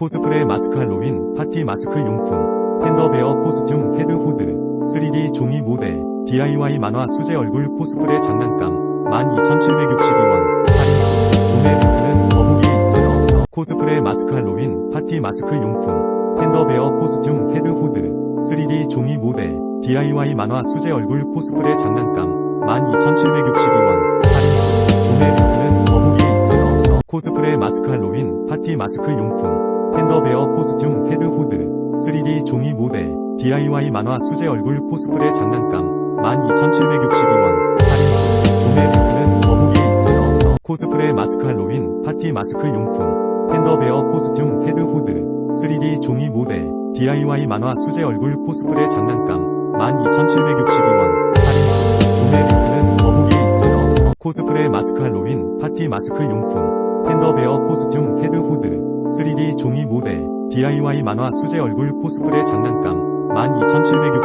코스프레 마스크 할로윈 파티 마스크 용품 팬더베어 코스튬 헤드 후드 3D 종이 모델 DIY 만화 수제 얼굴 코스프레 장난감 12,762원 할인 구매 링크는 더보기에 있어요. 코스프레 마스크 할로윈 파티 마스크 용품 팬더베어 코스튬 헤드 후드 3D 종이 모델 DIY 만화 수제 얼굴 코스프레 장난감 12,762원 할인 구매 링크는 더보기에 있어요. 코스프레 마스크 할로윈 파티 마스크 용품 팬더베어 코스튬 헤드 후드 3D 종이 모델 DIY 만화 수제 얼굴 코스프레 장난감 12,762원. 할인 구매 링크는 더보기에 있어요. 코스프레 마스크 할로윈 파티 마스크 용품. 팬더베어 코스튬 헤드 후드 3D 종이 모델 DIY 만화 수제 얼굴 코스프레 장난감 12,762원. 할인 구매 링크는 더보기에 있어요. 코스프레 마스크 할로윈 파티 마스크 용품 팬더베어 코스튬 헤드 후드 3D 종이 모델 DIY 만화 수제 얼굴 코스프레 장난감 12,762원